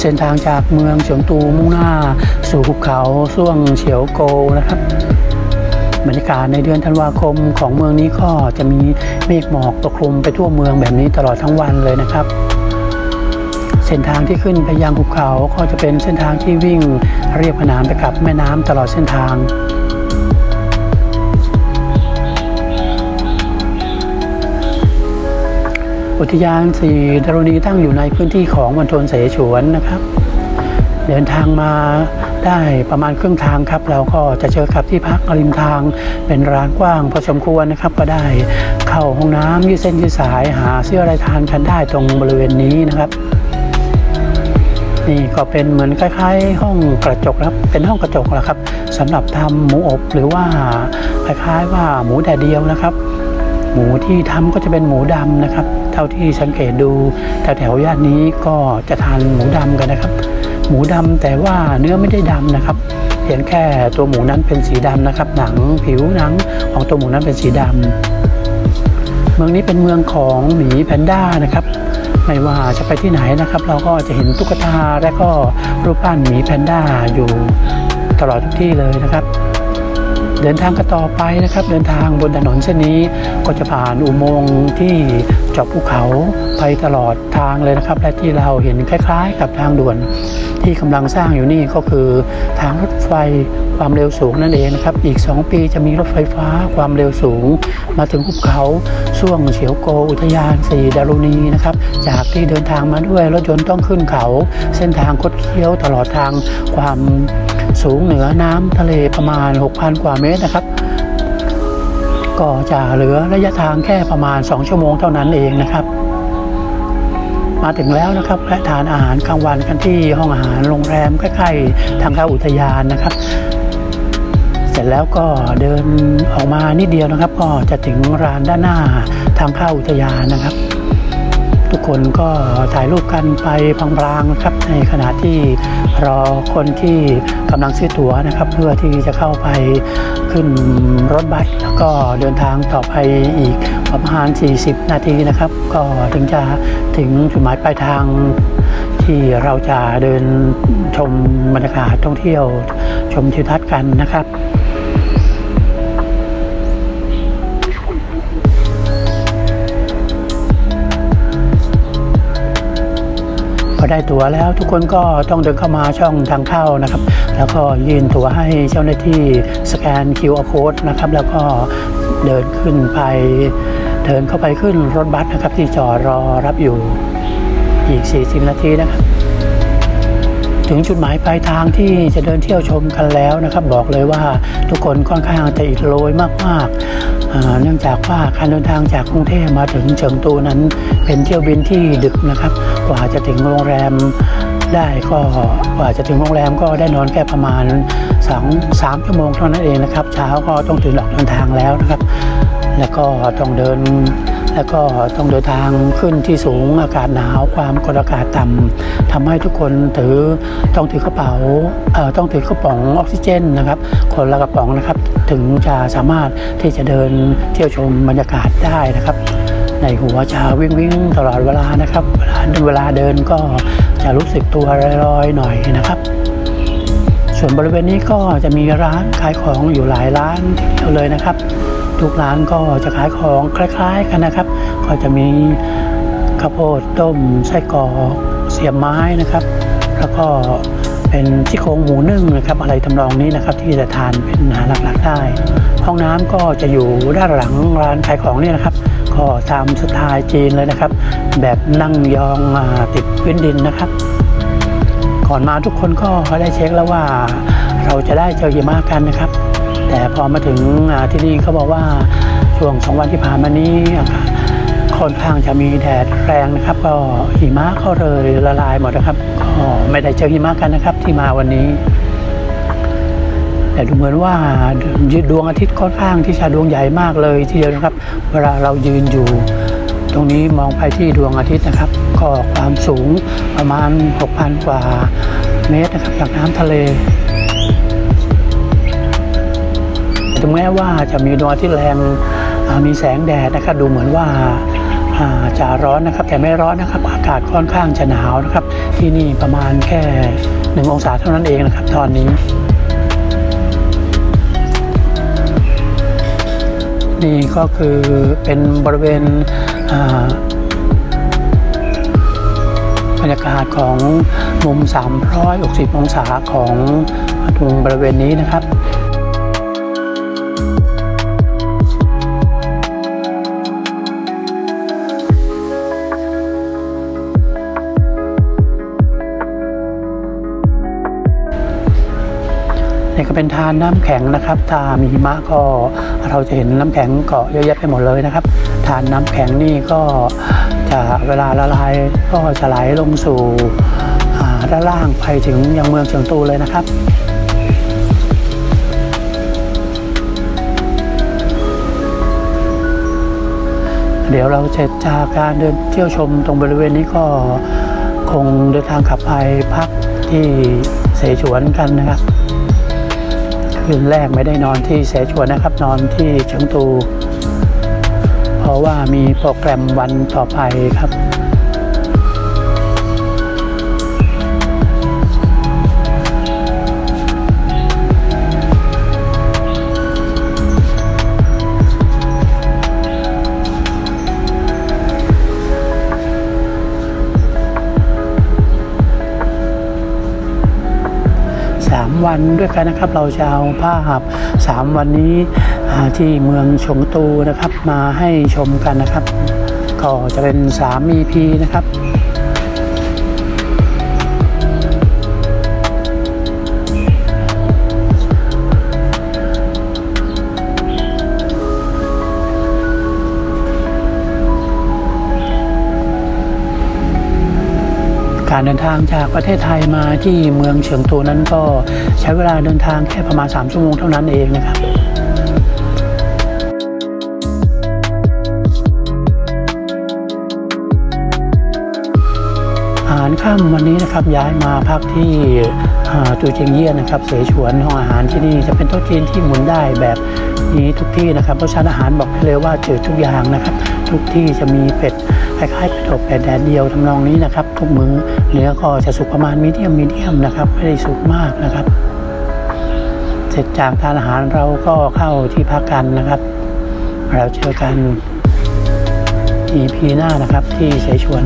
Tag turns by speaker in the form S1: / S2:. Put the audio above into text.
S1: เส้นทางจากเมืองเฉียงตูมุ่งหน้า สู่ภูเขาส่วงเฉียวโกนะครับบรรยากาศในเดือนธันวาคมของเมืองนี้ก็จะมีเมฆหมอกปกคลุมไปทั่วเมืองแบบนี้ตลอดทั้งวันเลยนะครับ เส้นทางที่ขึ้นไปยังภูเขาก็จะเป็นเส้นทางที่วิ่งเรียบขนานไปกับแม่น้ำตลอดเส้นทาง อุทยานสีดารุณีตั้งอยู่ในพื้นที่ของมณฑลเสฉวนนะครับ เดินทางมาได้ประมาณครึ่งทางครับ เราก็จะเจอกับที่พักริมทางเป็นร้านกว้างพอสมควรนะครับ ก็ได้เข้าห้องน้ำยืดเส้นยืดสายหาเสื้ออะไรทานกันได้ตรงบริเวณนี้นะครับนี่ก็เป็นเหมือนคล้ายๆ ห้องกระจกครับเป็นห้องกระจกแหละครับสำหรับทำหมูอบหรือว่าคล้ายๆว่าหมูแดดเดียวนะครับ หมูที่ทำก็จะเป็นหมูดำนะครับ เท่าที่สังเกตดูแถวแถวๆย่านนี้ก็จะทานหมูดำกันนะครับ หมูดำแต่ว่าเนื้อไม่ได้ดำนะครับเพียงแค่ตัวหมูนั้นเป็นสีดำนะครับ หนังผิวหนังของตัวหมูนั้นเป็นสีดำเมืองนี้เป็นเมืองของหมีแพนด้านะครับไม่ว่าจะไปที่ไหนนะครับ เราก็จะเห็นตุ๊กตาและก็รูปปั้นหมีแพนด้าอยู่ตลอดทุกที่เลยนะครับ เดินทางกันต่อไปนะครับ เดินทางบนถนนเส้นนี้ก็จะผ่านอุโมงค์ที่เจาะภูเขาไปตลอดทางเลยนะครับ และที่เราเห็นคล้ายๆ กับทางด่วนที่กำลังสร้างอยู่นี่ก็คือทางรถไฟความเร็วสูงนั่นเองนะครับ อีก 2 ปีจะมีรถไฟฟ้าความเร็วสูง มาถึงภูเขาช่วงเฉียวโกอุทยานสีดารุณีนะครับ จากที่เดินทางมาด้วยรถยนต์ต้องขึ้นเขา เส้นทางคดเคี้ยวตลอดทางความ สูงเหนือน้ำทะเลประมาณ 6,000 กว่าเมตรนะครับ ก็จะเหลือระยะทางแค่ประมาณ 2 ชั่วโมงเท่านั้นเองนะครับ มาถึงแล้วนะครับและทานอาหารกลางวันกันที่ห้องอาหารโรงแรมใกล้ๆทางเข้าอุทยานนะครับเสร็จแล้วก็เดินออกมานิดเดียวนะครับ ก็จะถึงร้านด้านหน้าทางเข้าอุทยานนะครับ ทุกคนก็ถ่ายรูปกันไปพลางๆนะครับ ในขณะที่รอคนที่กำลังซื้อตั๋วนะครับ เพื่อที่จะเข้าไปขึ้นรถบัสแล้วก็เดินทางต่อไปอีกประมาณ 40 นาทีนะครับ ก็ถึงจะถึงจุดหมายปลายทางที่เราจะเดินชมบรรยากาศท่องเที่ยวชมทิวทัศน์กันนะครับ พอได้ตั๋วแล้วทุกคนก็ต้องเดินเข้ามาช่องทางเข้านะครับ แล้วก็ยื่นตั๋วให้เจ้าหน้าที่สแกน QR code นะครับ แล้วก็เดินขึ้นไป เดินเข้าไปขึ้นรถบัสนะครับที่จอดรอรับอยู่อีก 40 นาทีนะครับ ถึงจุดหมายปลายทางที่จะเดินเที่ยวชมกันแล้วนะครับ บอกเลยว่าทุกคนค่อนข้างจะอิดโรยมากๆ เนื่องจากว่าการเดินทางจากกรุงเทพมาถึงเฉิงตูนั้น เป็นเที่ยวบินที่ดึกนะครับ กว่าจะถึงโรงแรมได้ก็กว่าจะถึงโรงแรมก็ได้นอนแค่ประมาณสองสามชั่วโมงเท่านั้นเองนะครับ เช้าก็ต้องตื่นออกเดินทางแล้วนะครับ แล้วก็ต้องเดิน แล้วก็ต้องเดินทางขึ้นที่สูงอากาศหนาวความกดอากาศต่ำทำให้ทุกคนถือต้องถือกระเป๋าต้องถือกระป๋องออกซิเจนนะครับ คนละกระป๋องนะครับถึงจะสามารถที่จะเดินเที่ยวชมบรรยากาศได้นะครับ ในหัวจะวิ่งวิ่งตลอดเวลานะครับเวลาเวลาเดินก็จะรู้สึกตัวลอยๆหน่อยนะครับส่วนบริเวณนี้ก็จะมีร้านขายของอยู่หลายร้านทีเดียวเลยนะครับ ทุกร้านก็จะขายของคล้ายๆกันนะครับ ก็จะมีข้าวโพดต้มไส้กรอกเสียบไม้นะครับ แล้วก็เป็นซี่โครงหมูนึ่งนะครับอะไรทำนองนี้นะครับที่จะทานเป็นอาหารหลักๆได้ ห้องน้ำก็จะอยู่ด้านหลังร้านขายของนี่นะครับ ก็ตามสไตล์จีนเลยนะครับ แบบนั่งยองติดพื้นดินนะครับ ก่อนมาทุกคนก็ได้เช็คแล้วว่าเราจะได้เจอหิมะกันนะครับ แต่พอมาถึงที่นี่เขาบอกว่าช่วงสองวันที่ผ่านมานี้อากาศค่อนข้างจะมีแดดแรงนะครับ ก็หิมะก็เลยละลายหมดนะครับก็ไม่ได้เจอหิมะกันนะครับ ที่มาวันนี้ แต่ดูเหมือนว่าดวงอาทิตย์ค่อนข้างที่จะดวงใหญ่มากเลยทีเดียวนะครับ เวลาเรายืนอยู่ ตรงนี้มองไปที่ดวงอาทิตย์นะครับ ก็ความสูงประมาณ 6,000 กว่าเมตรนะครับจากน้ำทะเลถึงแม้ว่าจะมีดวงอาทิตย์แรงมีแสงแดดนะครับดูเหมือนว่าจะร้อนนะครับ แต่ไม่ร้อนนะครับ อากาศค่อนข้างจะหนาวนะครับ ที่นี่ประมาณแค่หนึ่งองศาเท่านั้นเองนะครับ ตอนนี้นี่ก็คือเป็นบริเวณ บรรยากาศของมุม 360 องศาของตรงบริเวณนี้นะครับ นี่ก็เป็นทานน้ำแข็งนะครับถ้ามีหิมะก็เราจะเห็นน้ำแข็งเกาะเยอะแยะไปหมดเลยนะครับ ทานน้ำแข็งนี่ก็จะเวลาละลายก็จะไหลลงสู่ด้านล่างไปถึงยังเมืองเชียงตูเลยนะครับเดี๋ยวเราเสร็จจากการเดินเที่ยวชมตรงบริเวณนี้ก็คงเดินทางกลับไปพักที่เสฉวนกันนะครับ คืนแรกไม่ได้นอนที่เสฉวนนะครับ นอนที่เชียงตู เพราะว่ามีโปรแกรมวันต่อไปครับ สามวันด้วยกันนะครับ เราจะเอาภาพสามวันนี้ที่เมืองชงตูนะครับ มาให้ชมกันนะครับ ก็จะเป็น 3 EP นะครับ เดินทางจากประเทศไทยมาที่เมืองเฉียงตูนั้นก็ใช้เวลาเดินทางแค่ประมาณ 3 ชั่วโมงเท่านั้นเองนะครับอาหารค่ำวันนี้นะครับย้ายมาพักที่ตูเจียงเยี่ยนนะครับเสฉวนห้องอาหารที่นี่จะเป็นโต๊ะจีนที่หมุนได้แบบนี้ทุกที่นะครับเพราะฉะนั้นอาหารบอกเลยว่าจืดทุกอย่างนะครับ ทุกที่จะมีเป็ด คล้ายๆเป็ดอบเป็ดแดดเดียวทำนองนี้นะครับ ทุกมื้อเนื้อก็จะสุกประมาณมีเดียมมีเดียมนะครับไม่ได้สุกมากนะครับ เสร็จจากทานอาหารเราก็เข้าที่พักกันนะครับ เราเจอกัน EP หน้านะครับที่เสฉวน